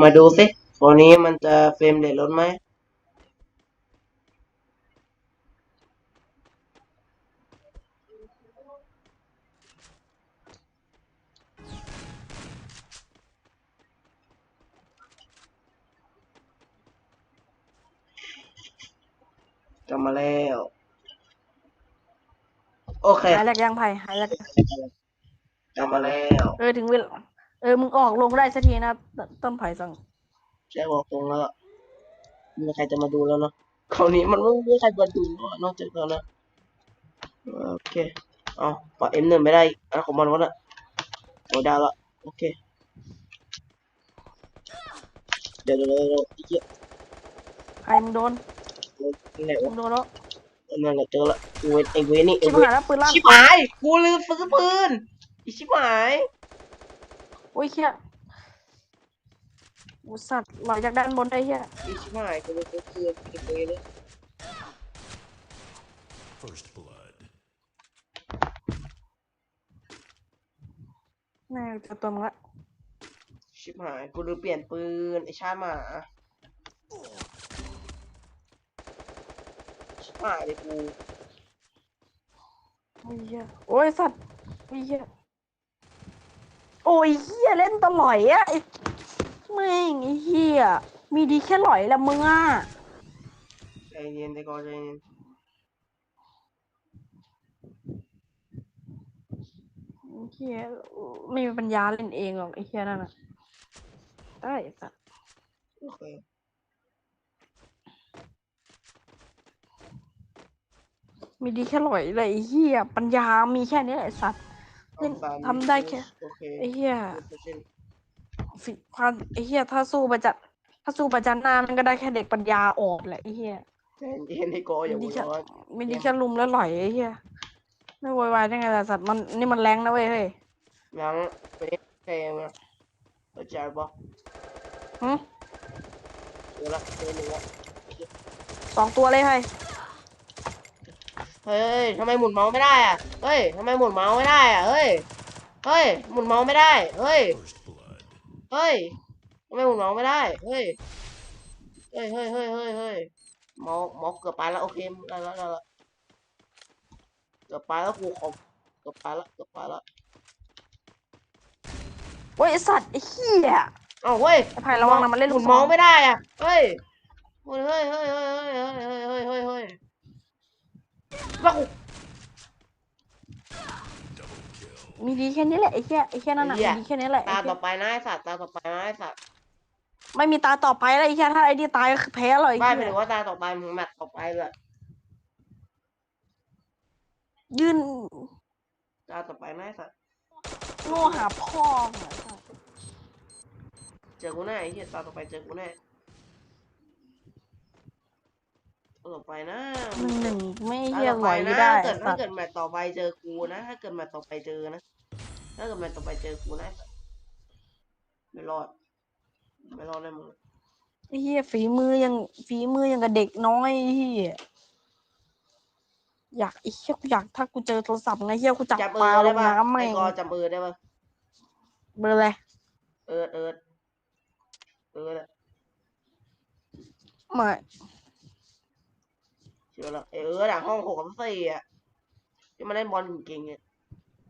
มาดูสิตัวนี้มันจะเฟรมเรทลดไหม ลับมาแล้ว โอเคหายแรกยังไผ่หายแรกกลับมาแล้วเออถึงเวลาเออมึงออกลงได้สักทีนะตต้นไผ่สั่งใช่บอกตรงแล้วไม่มีใครจะมาดูแล้วเนาะคราวนี้มันไม่มีใครมาดูแล้วนอกจากเรานะโอเคเอาปะเอ็มหนึ่งไม่ได้อีกอันของมันวะน่ะโอ้ได้ละโอเคเดี๋ยวเดี๋ยวเดี๋ยวเดี๋ยวอีกเยอะใครมึงโดน ไหนมึวะงโดนแล้วนั่นแหละเจอละกูเวนไอเวนนี่ไอชิบเวนหายแล้วปืนลั่นชิบหายกูลืมซื้อปืนอีชิบหายโอ้ยเฮียอุยสัตว์ลอยจากด้านบนได้เฮียอีชิบหายกูลืมซื้อปืนไอเวนเลย First blood. แม่งเจอตัวมึงละชิบหายกูลืมเปลี่ยนปืนไอชาติหมาชิบ หายเลยกูโอ้ยเฮียโอ้ยสัตว์โอ้ยเฮียโอ้ยเฮียเล่นตลอยอะไอ้แม่งไอ้เฮียมีดีแค่หลอยละมึงอะใจเย็นใจก่อนใจเย็นไอ้เฮียไม่มีปัญญาเล่นเองหรอกไอ้เฮียนั่นน่ะได้ไอ้สัตว์ โอเค มีดีแค่หลอยเลยไอ้เฮียปัญญามีแค่นี้แหละไอ้สัตว์ เล่นอาตามทำได้แค่ โอเคไอ้เฮียเปอร์เซ็นต์ฟิความไอ้เฮียถ้าสู้ประจันถ้าสู้ประจันหน้ามันก็ได้แค่เด็กปัญญาอ่อนแหละไอ้เฮียใจเย็นให้ก่อนอย่ามีหัวแค่ร้อนมีดีแค่ลุมแล้วหลอยไอ้เฮียไม่โวยวายได้ไงล่ะสัตว์มันนี่มันแรงนะเว้ยเฮ้ยยังไปเกมนะเข้าใจปะหึเดี๋ยวละเจอหนึ่งละสองตัวเลยเฮ้ย เฮ้ยทำไมหมุนเมาส์ไม่ได้อะเฮ้ยทำไมหมุนเมาส์ไม่ได้อะเฮ้ย เฮ้ย หมุนเมาส์ไม่ได้ เฮ้ย First blood. เฮ้ยทำไมหมุนเมาส์ไม่ได้ เฮ้ย เฮ้ยเฮ้ยเฮ้ยเฮ้ยเฮ้ยเมาส์เมาส์เกือบไปแล้วโอเคได้แล้วได้แล้วเกือบไปแล้วกูขอเกือบไปแล้วเกือบไปแล้วโอ้ยไอ้สัตว์ไอ้เฮียเอ้าเฮ้ยไอ้ไผ่ระวังนะมันเล่นหลูมุกนซอเมาส์งไม่ได้อะเฮ้ยเฮ้ยเฮ้ยเฮ้ยเฮ้ยเฮ้ยเฮ้ยเฮ้ยเฮ้ยเฮ้ยเฮ้ย ว่ากู Double kill. มีดีแค่นี้แหละไอ้เฮียไอ้เฮียนั่นน่ะไอ้เหี้มียดีแค่นี้แหละตาไอ้เหี้ต่อยไปนะไอ้สัตว์ตาต่อไปนะไอ้สัตว์ไม่มีตาต่อไปแล้วไอ้เฮียถ้าไอ้นี่ตายก็คือแพ้เลยไอ้ไม่หเฮีมายยถึงว่าตาต่อไปมึงแมตช์ต่อไปเลยยืนตาต่อไปนะไอ้สัตว์โง่หาพ่อเหรอสัตว์เจอกูแน่ไอ้เหี้ยตาต่อไปเจอกูแน่ ตาต่อไปนะหนึ่งหนึ่งไม่ตาเฮียต่อไหไปวนะได้ถ้าเกิดสัถ้าตว์เกิดแมตช์ต่อไปเจอกูนะ ถ้าเกิดแมตช์ต่อไปเจอนะ ถ้าเกิดแมตช์ต่อไปเจอกูนะไอ้สัตว์ไม่รอด ไม่รอดเลยมึงไอ้เฮียฝีมือยังฝีมือยังกับเด็กน้อยไอ้เฮียอยากไอ้เฮียกูอยากถ้ากูเจอโทรศัพท์ไงเฮียกูจับจับปลาเออลได้งปะน้ำไอ้แม่งกอจับเออได้ปะเบอร์อะไรเอิร์ดเอิร์ดเอิร์ดอะไม่ เชื่อแล้วไอ้เอิร์ดอะห้องหกกับสี่อะที่มันเล่นบอลเก่งๆอะ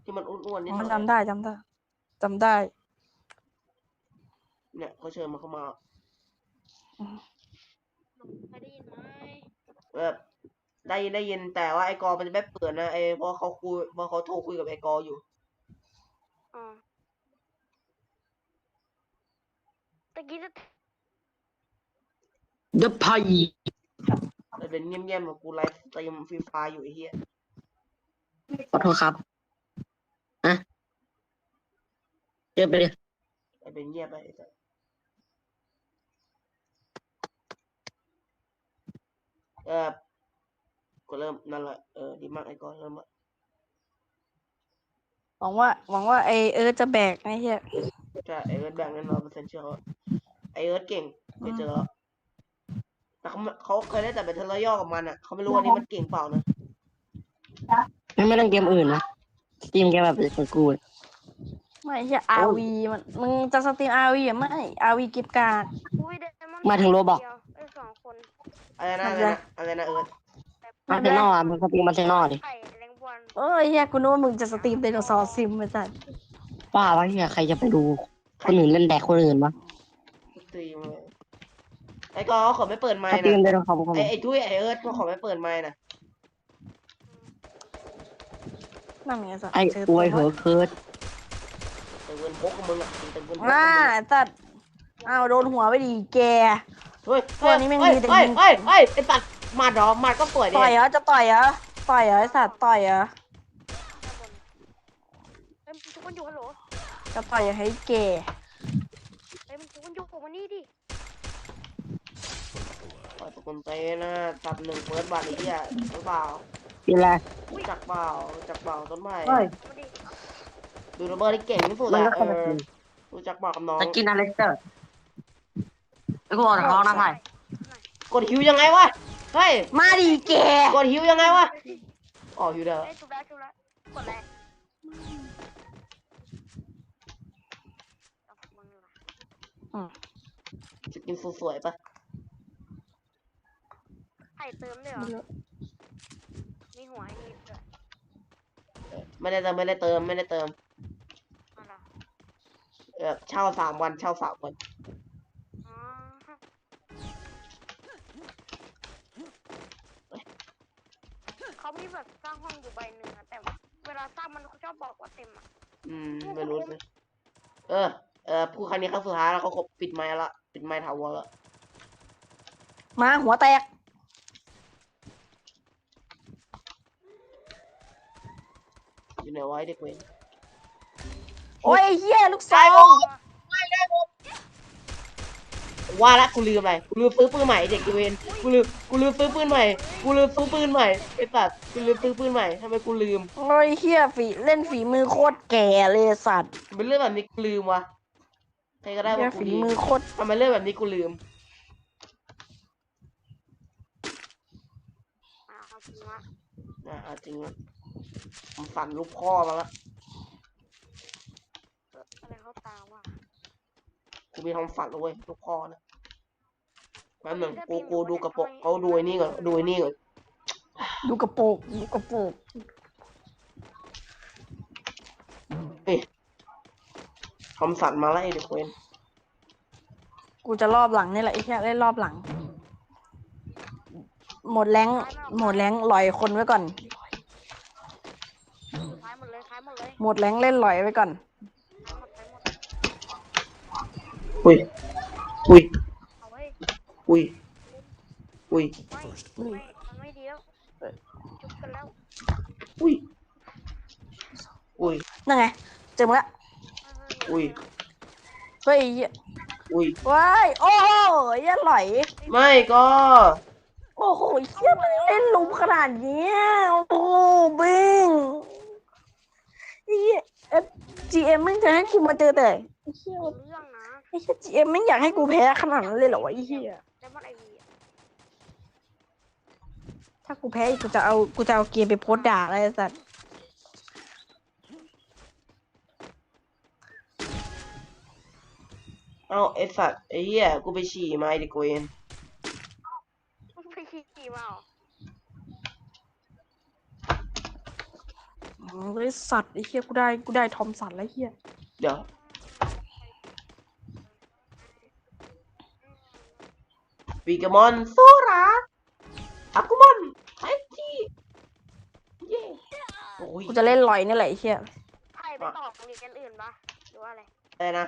ที่มันอ้วนๆนิดหมัน่นอยจำได้จำได้จำได้ เนี่ยเขาเชิญมันเข้ามาเคยได้ยินไหมแบบได้ยินได้ยินแต่ว่าไอ้กอมันจะไม่เปิดนะไอ้เพราะเขาคุยเพราะเขาโทรคุยกับไอ้กออยู่อ๋อตะกี้จะ The pie. แต่เดินเงียบๆแบบกูไลฟ์สตรีมฟรีไฟอยู่ไอ้เหี้ยขอโทษครับอะเจอไปเลยไอ้เป็นเงียบไปไอ้สัสเออก็เริ่มนั่นแหละเออดีมากไอ้กอเริ่มละหวังว่า หวังว่าไอเออจะแบกไอ้เฮียใช่ไอ้เอิร์ดแบ่งแน่นอนเปอร์เซ็นต์เชื่อเขาไอ้เอิร์ดเก่งไปเจอแล้วตแต่ เขาไม่เขาเคยได้แต่เป็นเทเลย่อกับมันอะเขาไม่รู้ว่านี่มันเก่งเปล่านะไม่ไม่เล่นเกมอื่นนะสตรีมเกมแบบของกูไม่ใช่อาวีมันมึงจะสตรีมอาวีอะไม่อาวีกิฟการ์ด อุ้ยเดมอนมาถึงโรบอก เดียวไอ้สองคนอะไรนะอะไรนะอะไรนะเอิร์ธมาเซนอลอะมันสตรีมมาเซนอลดิไข่แรงบอลเอ้ยเฮียกูนึกว่ามึงจะสตรีมไดโนเสาร์ซิมไอ้สัสป้าวะเฮียใครจะไปดู คนอื่นเล่นแดกคนอื่นวะสตรีมเลย ไอ้ก็ขอไม่เปิดไมสค์ตรีมนะเดนคอมคอมไอ้ไอ้ทุยไอ้เอิร์ธก็ขอไม่เปิดไมค์นะนั่นไงสัสไอ้เจออตัววยเหอะเคิร์ดตึงเงินพกกับมึงอะตึงเงินพกกับอ่ามึงอะสัสอ้าวโดนหัวไปดีแกเฮ้ยตัวนี้แม่งเฮ้ยมีแต่เฮ้ยยิงเฮ้ยเฮ้ยไอ้ตัดมาดรอมาดก็ป่วยดิต่อยเหรอจะต่อยเหรอต่อยเหรอไอ้สัสต่อยเหรอเฮ้ยมันทุกคนอยู่ฮัลโหลจะต่อยเหรอให้แกเฮ้ยมันทุกคนอยู่ผมมานี่ดิ ปล่อยตะกุนเตนะตัดหนึ่งเฟิร์สบัตรไอ้เหี้ยหรือเปล่ากินอะไรรู้จักเปล่ารู้จักเปล่าต้นไม้เฮ้ยมาดิดูระเบิดที่เก่งที่สุดมันอะก็เอคนละอทีรู้จักเปล่ากับน้องจะกินอะไรเตอร์ไอ้กูออกจากท้องนะไผ่กดฮิวยังไงวะเฮ้ยมาดีแกกดฮิวยังไงวะอ๋อฮิวเด้อเฮ้ยจุบแล้วจุบแล้วกดแล้วเอามึงล่ะสกินสวยๆปะไข่ เติมด้วยเหรอ มีหัวไอ้นี่ด้วยไม่ได้เติมไม่ได้เติมไม่ได้เติมเอาล่ะเออเช่าสามวันเช่าสามวันอ๋อฮะเขามีแบบสร้างห้องอยู่ใบหนึ่งอะแต่ เวลาสร้างมันเขาชอบบอกว่าเต็มอะอืมไม่รู้สิเออเออผู้ครั้งนี้ครั้งสุดท้ายแล้วเขาครบปิดไมค์ละปิดไมค์ถาวรละมาหัวแตก อยู่ไหนวะไอ้เด็กเวรโอ้ยไอ้เฮียลูกซองว่าละกูลืมอะไรกูลืมซื้อปืนใหม่ไอ้เด็กเวรกูลืมกูลืมซื้อปืนใหม่กูลืมซื้อปืนใหม่ไอ้สัตว์กูลืมซื้อปืนใหม่ทำไมกูลืมโอ้ยเฮียฝีเล่นฝีมือโคตรแก่เลยสัตว์เป็นเรื่องแบบนี้กูลืมวะใครก็ได้เฮีว่ายกูฝีลืมมือโคตรทำไมเรื่องแบบนี้กูลืมอ่าเอาจริงวะ อะเอาจริงนะผมสั่นลูกพ่อมาละเอออะไรเขาตามว่ะกูมีความฝันแล้วเว้ยลูกพ่อนะแป๊บหนึงกูกูดูกระโปรงเขาดูไอ้นี่ก่อนดูไอ้นี่ก่อนดูกระโปรงดูกระโปรงทำสันมาแล้วไอ้เด็กเวนกูจะรอบหลังนี่แหละไอ้เฮียเล่นรอบหลัง หมดแรงหมดแรงลอยคนไว้ก่อนท้ายห มดเลยท้ายหมดเลยหมดแรงเล่นลอยไว้ก่อนท้ายหมดท้ายหมดอุ้ย อุ้ย เอาเว้ยอุ้ย อุ้ย ไม่ First ไม่ blood. มันไม่ดีแล้วจุบกันแล้วอุ้ย อุ้ย นั่นไง เจอมึงละเอออุ้ย เฮ้ยเหี้ยอุ้ย ว้ายโอ้โหเหี้ยหลอย ไม่ก็โอ้โหเฮียมันเล่นลุมขนาดเนี้ยโอ้โหบิง เฮียเอฟจีเอ็มมันจะให้กูมาเจอแต่ไอ้เฮียเรื่องนะไอ้เฮียจีเอ็มไม่อยากให้กูแพ้ขนาดนั้นเลยเหรอวะไอ้เฮียเดมอนไอวีถ้ากูแพ้อีกกูจะเอากูจะเอาเกมไปโพสต์ด่าอะไรสัตว์เอาไอ้สัตว์ไอ้เหี้ยกูไปฉี่มาไอ้เด็กเวน ไปขี่ขี่มาเหรอ อืมไอ้สัตว์ไอ้เฮียกูได้กูได้ทอมสันแล้วเฮียเดี๋ยวปีกามอนสู้รักอากุมอนไอ้จีเย้โอ้ยกูจะเล่นลอยนี่แหละไอ้เฮียไผ่ไปต่อโรงเรียนอื่นปะหรือว่าอะไรอะไรนะ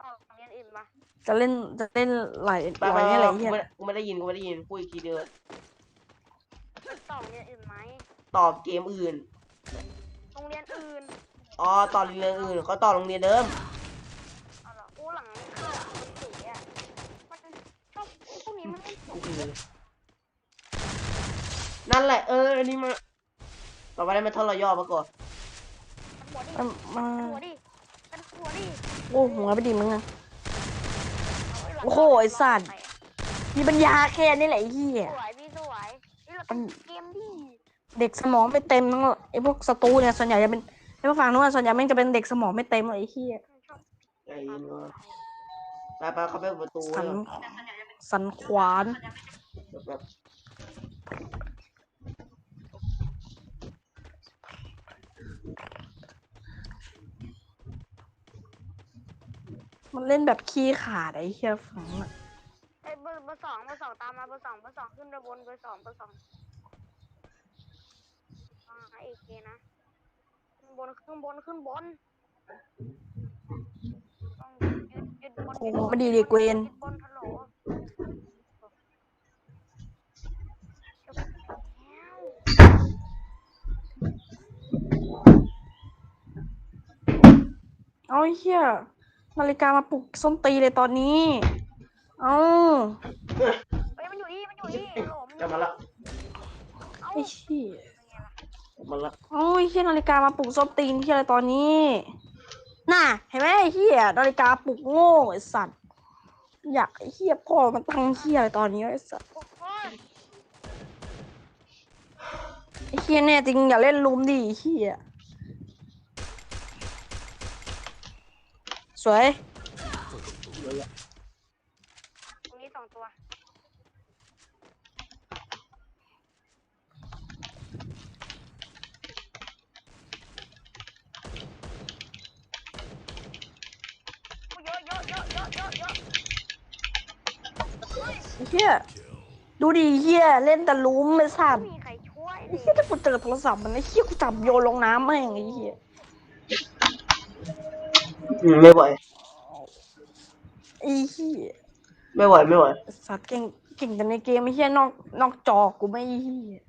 ต่อโรงเรียนอื่นปะจะเล่นจะเล่นลอยไปลไปอยไปนี่แหละกูไอ้เฮียไม่กูไม่ได้ยินกูไม่ได้ยินพูดอีกทีเดียวไปต่อโรงเรียนอื่นไหมตอบเกมอื่น โรงเรียนอื่นอ๋อต่อโรงเรียนอื่นเขาต่อโรงเรียนเดิมเอาเหรออู้หลังเข้ามันเสียอะมันชอบพวกนี้มันเล่นกูคือนั่นแหละเอออันนี้มาต่อไปได้มาเท่าเราย่อมาก่อนมันหัวดิมันมามันหัวดิมันหัวดิโอ้หัวไปดิมึงอะเาไว้หลังโอ้โหไอ้สัตว์ไปอะมีปัญญาแค่นี้แหละไอ้เหี้ยสวยพี่สวยนี่เรามันเกมดิ เด็กสมองไม่เต็มทั้งไอ้พวกศัตรูเนี่ยส่วนใหญ่จะเป็นไอ้พวกฝั่งนู้นส่วนใหญ่แม่งจะเป็นเด็กสมองไม่เต็มเลยไอ้เหี้ยชอบใจเย็นวะไปไปเข้าไปเปิดประตูสัเลยนสันขวานแบบแบบมันเล่นแบบขี้ขาดไอ้เหี้ยฝั่งนู้นอะไอ้ยเบอร์เบอร์สองเบอร์สองตามมาเบอร์สองเบอร์สองขึ้นไปบนเบอร์สองเบอร์สองอ่า เอเคนะขึ้นบนขึ้นบนขึ้นบนต้องยึดยึดบนโอ้ยึดโหบนไม่ดีเลยเกวนยึดบนฮัลโหลจบแล้วเอาไอ้เหี้ยนาฬิกามาปลุกส้นตีเลยตอนนี้ เอาเฮ้ยมันอยู่นี่มันอยู่นี่ฮัลโหลมันอกลับยู่มาละ เอ้าไอ้เหี้ย เป็นละกลับมาละเอาไอ้เหี้ยนาฬิกามาปลุกส้นตีนที่อะไรตอนนี้ น่ะ เห็นไหมไอ้เหี้ยนาฬิกาปลุกโง่ไอ้สัตว์ อยากไอ้เหี้ยพ่อมันตั้งเหี้ยอะไรตอนนี้ไอ้สัตว์ไอ้เหี้ยแน่จริงอย่าเล่นลุมดิไอ้เหี้ยสวย ตรงนี้สองตัว เยอะเยอะเยอะเยอะเยอะเยอะ ไอ้ เหี้ยดูดิไอ้เหี้ยเล่นแต่ลุมไอ้สัตว์ไม่มีใครช่วยเลไอ้ยเหี้ยถ้ากูเจอโทรศัพท์มันไอ้เหี้ยกูจับโยนลงน้ำแม่งไอ้เหี้ยอืมไม่ไหว ไอ้เหี้ยไม่ไหว ไม่ไหวไอ้สัตว์เก่งเก่งแต่ในเกมไอ้เหี้ยนอกนอกจอกูไม่ไอ้เหี้ย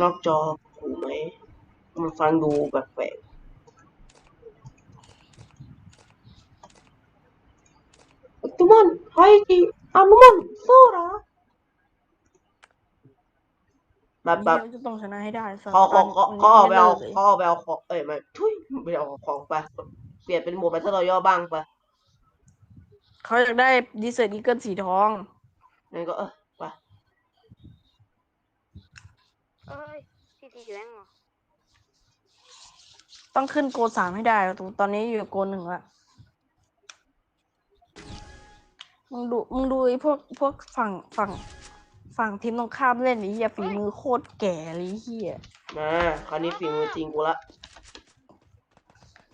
นอกจอถูกไหมมันฟังดูแปลก ๆตุมันไฮจิอานุมันโซระแบบไอ้แบบเหี้ยจะต้องชนะให้ได้สัตว์เขาเขาเขาตเขาเอาไปเอาม่ลิกลยเขาเอาไปเอาของเอ้ยไม่ทุยไม่เอาของไปเปลี่ยนเป็นหมวดแบตเตอร์รอย่อบ้างไปเขาอยากได้ดีเซอร์อีเกิลสีทองงั้นก็เออไปเอ้ยทีทีแรงเหรอต้องขึ้นโกสามให้ได้ตตอนนี้อยู่โกหนึ่งละ มึงดูมึงดูไอ้พวกพวกฝั่งฝั่งฝั่งทีมตรงข้ามเล่นไอ้เหี้ยฝีมือโคตรแก่เลยไอ้เหี้ยมาคราวนี้ฝีมือจริงกูละ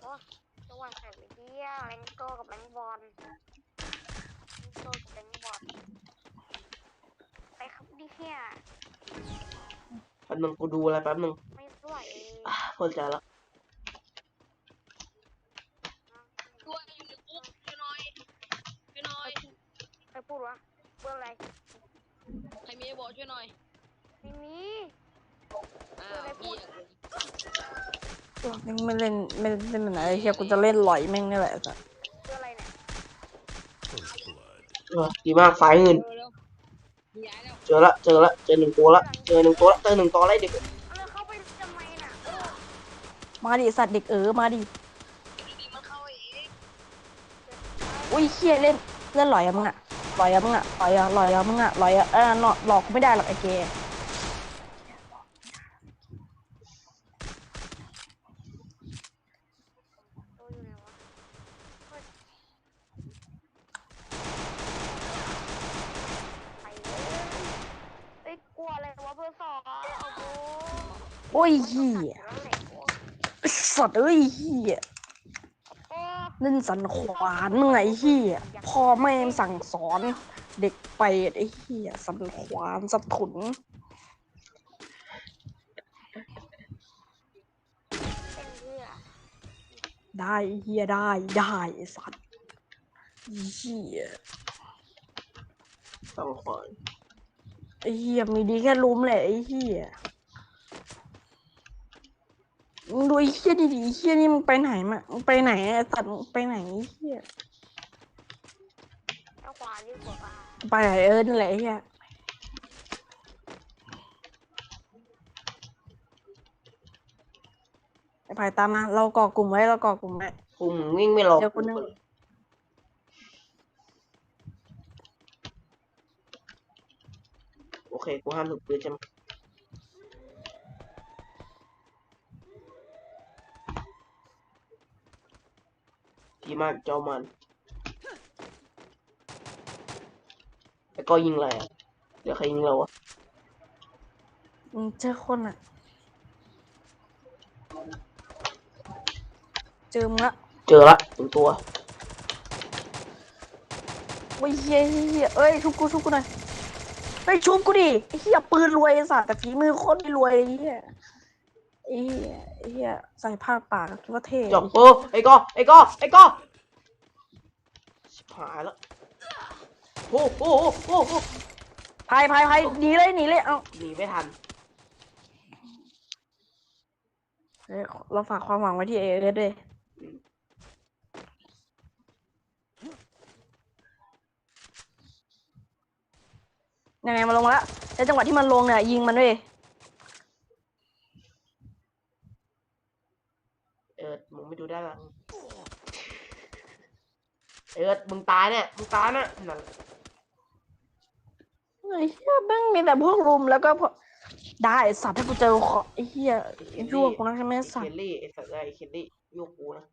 โอ้จังหวะใส่ไปเที่ยวแรงโก้กับแรงบอลแรงโก้กับแรงบอลไปครับดิเฮียแป๊บนึงกูดูอะไรแป๊บนึงไม่ไหวเลยอะเข้าใจละ ช่วยอยู่ในคุกช่วยหน่อยช่วยหน่อย ใคร พูดวะเบอร์อะไรใครมีบอกช่วยหน่อยไม่มีอ้าวพี่อะแม่งไม่เล่นไม่เล่นไหนไอ้เหี้ยกูจะเล่นหลอยแม่งนี่แหละสัสเบอร์อะไรเนี่ย First blood. เออดีมากสายเงินเร็วเร็วมีย้ายแล้วเจอละเจอละเจอหนึ่งตัวละเจอหนึ่งตัวละเจอหนึ่งตัวละเด็กเอาแล้วเข้าไปทำไมน่ะโอ้มาดิสัตว์เด็กเออมาดิดีมันเข้าเองอุ้ยเหี้ยเล่นเล่นหลอยอะมึงอะห ลอยอะมึงอะหลอยอะหลอยอะมึงอะหลอยอะเออหลอกหลอกกูไม่ได้หรอกไอ้เกตัวอยู่ไหนวะเฮ้ยไปเลยเอ้ยกลัวอะไรวะเบอร์สองโอ้โหโอ้ยเหี้ยแล้วไหนโอ้ไอ้สัตว์เอ้ยเหี้ยโอ้ เล่นสันขวานมึงไงเหี้ยพ่อแม่สั่งสอนเด็กไปไอ้เหี้ยสันขวานสะถุนได้เหี้ยได้ได้สัตว์เหี้ยต้องคอยไอ้เหี้ยมีดีแค่ลุมแหละไอ้เหี้ย ดูไอ้เชี่ยดีๆไอ้เชี่ยนี่มึงไปไหนมาไปไหนสัตว์ไปไหนไอ้เชี่ยไปไหนเอินั่นแหละเชี่ยไปตามมา เราก่อกลุ่มไว้ เราก่อกลุ่มไว้กลุ่มวิ่งไม่หลบเดี๋ยวกูนึง โอเค กูห้ามถูกปืนใช่ไหม ดีมากเจ้ามัน แล้วก็ยิงอะไรอะเดี๋ยวใครยิงเราอะอืมเจอคนอะ เจอมึงละเจอละหนึ่งตัว โอ้ยเฮียเฮียเฮียเอ้ยชุบกูชุบกูหน่อยเฮ้ยชุบกูดิไอ้เฮียปืนรวยไอ้สัตว์แต่ฝีมือโคตรไม่รวยไอ้เฮียไอ้เฮียไอ้เฮียใส่ผ้าปากคิดว่าเท่จอกโอ้ไอ้กอไอ้กอไอ้กอชิบหายแล้วโอ้โหโอ้โหโอ้โหพายพายพายหนีเลยหนีเลย เอ้าหนีไม่ทันเฮ้ยเราฝากความหวังไว้ที่เอเอสด้วยยังไงมาลงมาแล้วในจังหวะที่มันลงเนี่ยยิงมันด้วย อิร์ดมึงไม่ดูด้านหลังเอิร์ดมึงตายเนี่ยมึงตายนะนั่นไอ้เหี้ยแม่งมีแต่พวกรุมแล้วก็พวกได้ไอ้สัตว์ถ้ากูเจอขอไอ้เหี้ยไอ้ชั่วกูนะใช่ไหมไอ้สัตเคว์ ลลี่ไอ้สัตว์ไอ้เคลลี่ยกกูนะ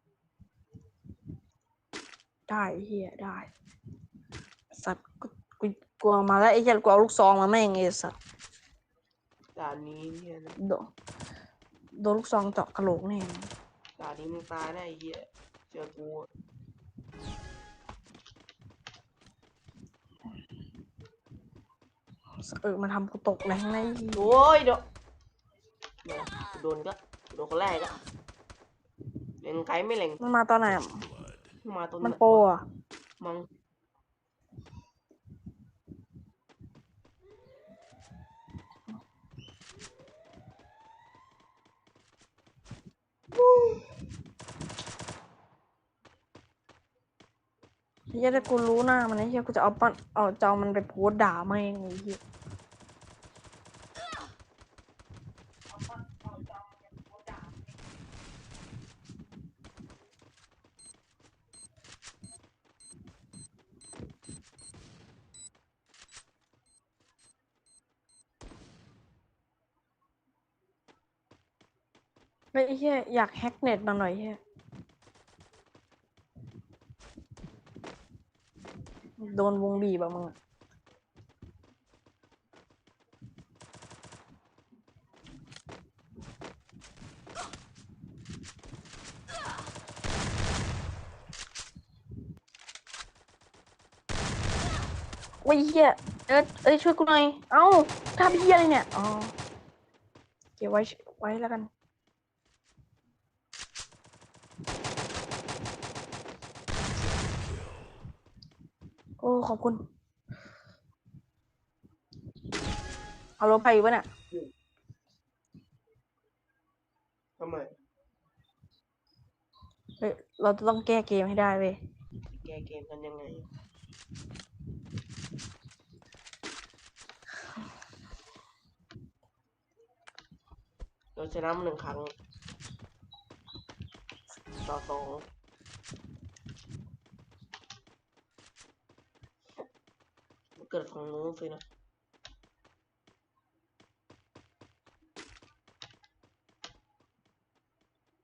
ได้ไอ้เหี้ยได้ไอ้สัตว์กูกูกลัวมาแล้วไอ้เหี้ยกูเอาลูกซองมาแม่งไอ้สัตว์ด่านนี้เนี่ยนะโดนโดนลูกซองเจาะกระโหลกแน่ ด่านนี้มึงตายแน่ไอ้เหี้ยเจอกูอะเออมาทำกูตกแรงในโอ้ยเดี๋ยวเนี่ยโดนก็โดนคนแรกก็เล็งไกลไม่เล็งมันมาตอนไหนอะมาตัวมันโปรอะมังไเหี้ยถ้ากูรู้หน้ามันไอ้เหี้ยกูจะเอาปั้นเอาจะเอามันไปโพสด่าแม่งไอ้เหี้ยไอ้เฮียอยากแฮกเน็ตมาหน่อยเฮีย โดนวงบีบอะมึงอะโอ้ยเฮียเอ้ยเอ้ยช่วยกูหน่อย เอ้าทำเฮียอะไรเนี่ย อ๋อ เก็บไว้ไว้แล้วกัน โอ้ ขอบคุณเอารถไปอีกวะเนี่ยทำไมเฮ้ยเราจะต้องแก้เกมให้ได้เว้ยแกเกมกันยังไง เราชนะมาหนึ่งครั้ง ต่อสอง มันเกิดของนู้นสินะ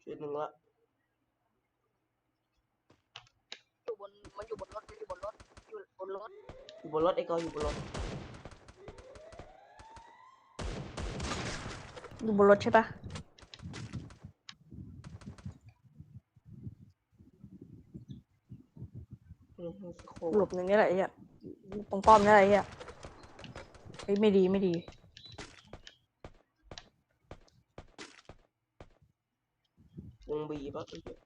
จุดหนึ่งละอยู่บนมันอยู่บนรถมันอยู่บนรถอยู่บนรถอยู่บนรถไอ้กออยู่บนรถอยู่บนรถใช่ปะอืมสโคปหลบหนึ่งนี่แหละไอ้เหี้ย ตรงป้อมนี่แหละไอ้เหี้ยเฮ้ยไม่ดีไม่ดี วงบีบอะไอ้เหี้ย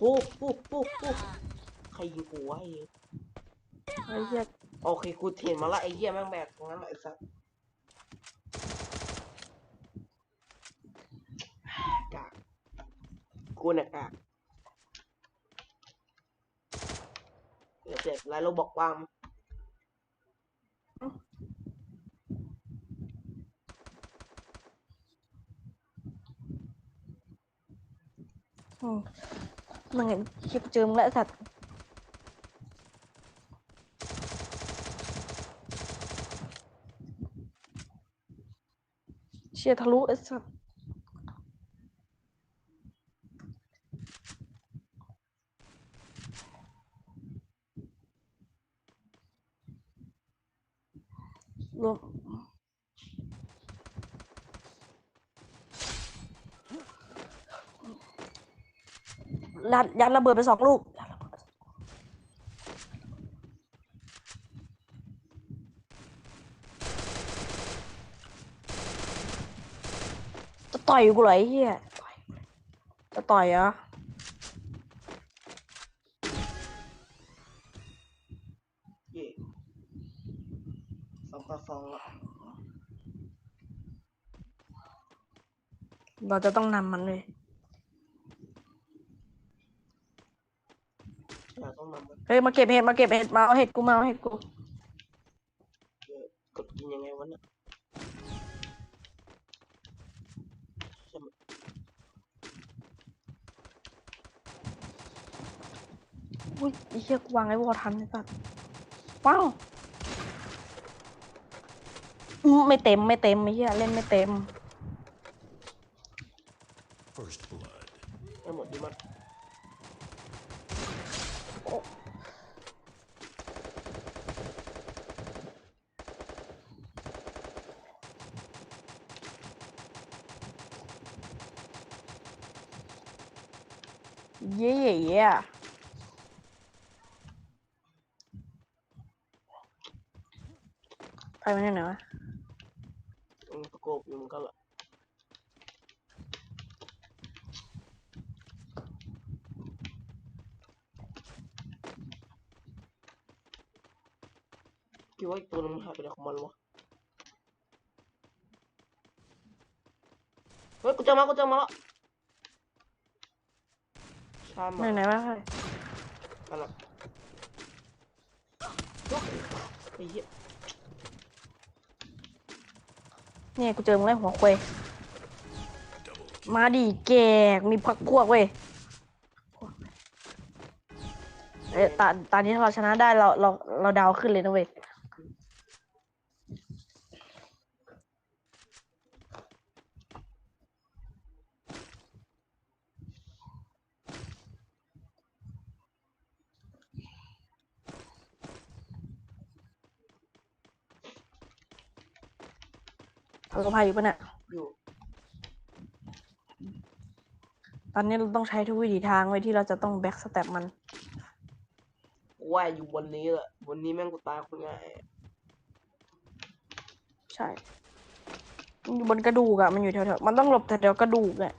โอ้โอ้โอ้โอ้ใครยิงกูวะไอ้เหี้ยไอ้เหี้ยโอเคกูเห็นมาละไอ้เหี้ยแม่งแบกตรงนั้นแหละไอ้สัสกากกูน่ะกากเดี๋ยวเสร็จแล้วเราบอกว่าอืมมึง mình Mà nghĩ chịu trường lại thật. Chia thằng lũ lại thật ยัดยัดระเบิดไปสองลูกยัดระเบิดไปสองจะต่อยกูเหรอไอ้เหี้ยต่อยจะต่อยเหรอเย่สองต่อสองละเราจะต้องนำมันเลย เราต้องนำมันเฮ้ยมาเก็บเห็ดมาเก็บเห็ดมาเอาเห็ดกูมาเอาเห็ดกูเอ่อกดกินยังไงวะเนี่ยใช่ไหมอุ้ยไอ้เหี้ยกูวางไอ้วอทันไอ้สัสว้าวอืมไม่เต็มไม่เต็มไอ้เหี้ยเล่นไม่เต็ม First blood. ให้หมดดีมั้ย เย่เย่เย่ไปมันไหนวะอืมตะกบอยู่มือนกันละคิดว่าอีกตัวนึงมันหายไปไหนของมันวะ เฮ้ยกูเจอมากูเจอมาแล้ว ชาไหนมาไหนวะกันละไอ้เหี้ยเนี่ยกูเจอมึงแล้วหัวควยมาดิแกกมีพักพวกเว้ยเอ้ยตาตานี้ถ้าเราชนะได้เราเราเราดาวขึ้นเลยนะเว้ย เอากระพายอยู่ปะเนี่ยอยู่ตอนนี้เราต้องใช้ทุกวิถีทางไว้ที่เราจะต้องแบ็กสเต็ปมันกูว่าอยู่บนนี้แหละบนนี้แม่งกูตายคนง่ายใช่มันอยู่บนกระดูกอะมันอยู่แถวๆมันต้องหลบแถวๆกระดูกอะ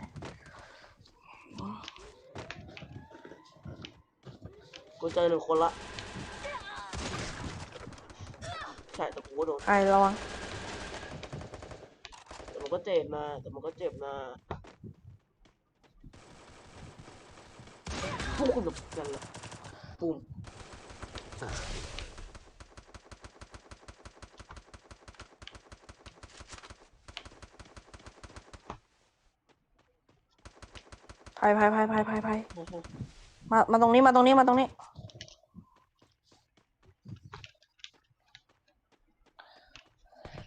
กูเจอหนึ่งคนละใช่แต่กูก็โดนไอ้ระวังแต่มัน ก็เจ็บนะ แต่มันก็เจ็บนะพวกคุณแบบกันละปุ่ม First blood. พายพายพายพายพายพายมา มาตรงนี้ มาตรงนี้ มาตรงนี้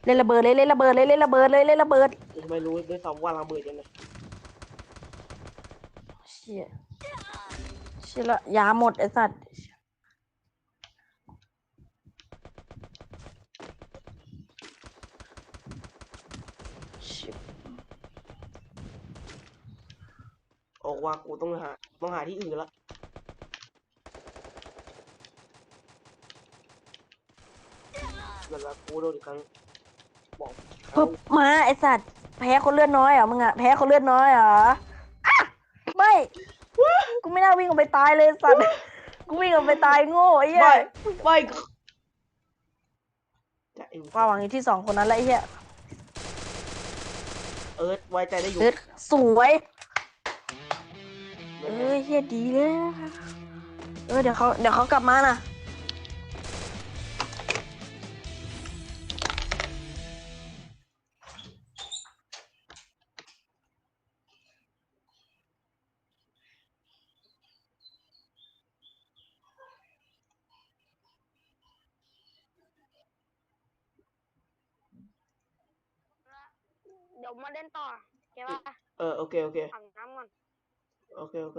เล่นระเบิดเลยเล่นระเบิดเลยเล่นระเบิดเลยเล่นระเบิดทำไมรู้ด้วยซ้ำว่าระเบิดยังไงเชี่ยเชี่ยละยาหมดไอ้สัตว์เชี่ยออกว่ากูต้องหาต้องหาที่อื่นละนั่นละกูโดนอีกครั้งบอกเขา ปึ๊บมาไอ้สัตว์แพ้คนเลือดน้อยเหรอมึงอะแพ้คนเลือดน้อยเหรออะไม่กูไม่น่าวิ่งออกไปตายเลยสัตว์กูวิ่งออกไปตายโง่ไอ้เหี้ยไม่ไม่จะเองว่าหวังอยู่ที่สองคนนั้นแหละไอ้เหี้ยเอิร์ธไว้ใจได้อยู่เอิร์ธสวยไม่เอแพ้อเฮียดีเลยเออเดี๋ยวเขาเดี๋ยวเขากลับมานะ มาเล่นต่อโอเคป่ะเออโอเคโอเคอาบน้ำก่อนโอเคโอเค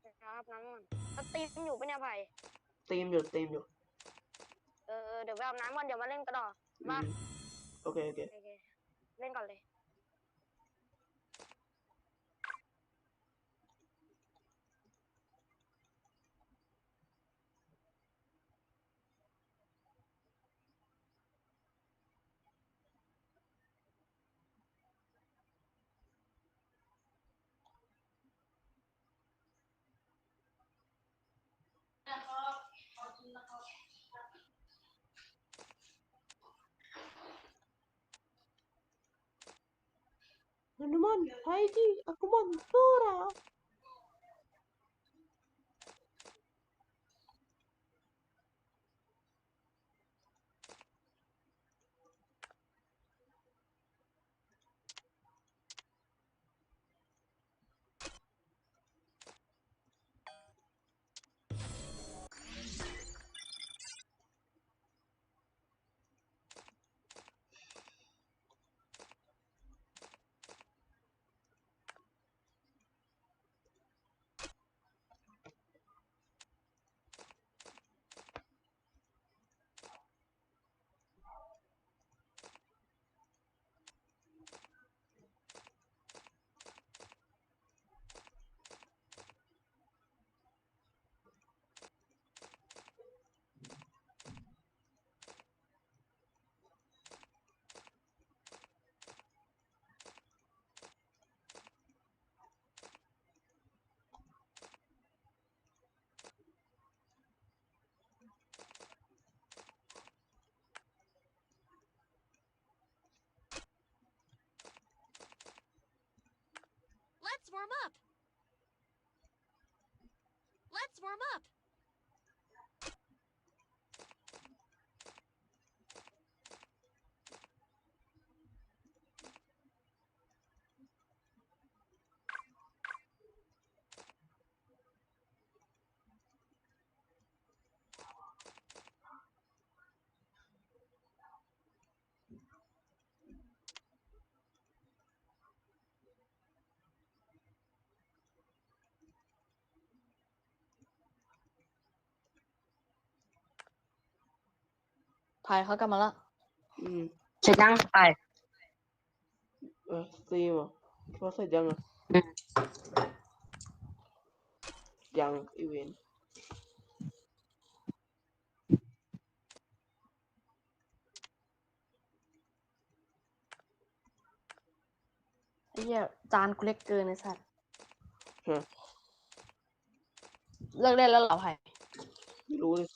เดี๋ยวอาบน้ำก่อนแล้วตีมอยู่ปะเนี่ยไผ่ตีมอยู่ตีมอยู่เออเออเดี๋ยวไปอาบน้ำก่อนเดี๋ยวมาเล่นกันต่ออืมามโอเคโอเคโอเคเล่นก่อนเลย Hanuman, haydi, akuman, tora. Let's warm up. Let's warm up. พายเขากลับมาแล้วอืมเสร็จยังไปเออตีมอะว่าเสร็จยังอะอืมยังอีเวนต์ไอ้เหี้ยจานกูเล็กเกินไอ้สัตว์ฮะเลิกเล่นแล้วเหรอไผ่ไม่รู้เลย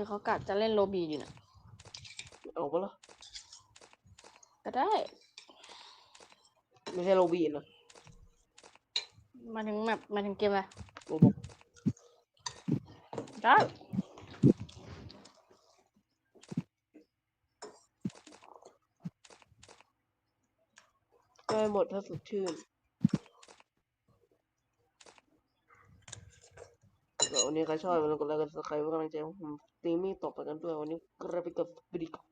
ออเขากะจะเล่นโรบีอยู่นะเอาปะล่ะก็ได้ ไม่ใช่โรบีนนะมาถึงแบบมาถึงเกมอะไรโรบอกได้ก็ให้หมดถ้าสดชื่นแล้ วันนี้ใครชอบอย่าลืมกดไลค์กดซับสไครป์เพื่อกำลังใจให้ผมตีมี่ต่อไปกันด้วย วันนี้กระปิกับบิดีครับ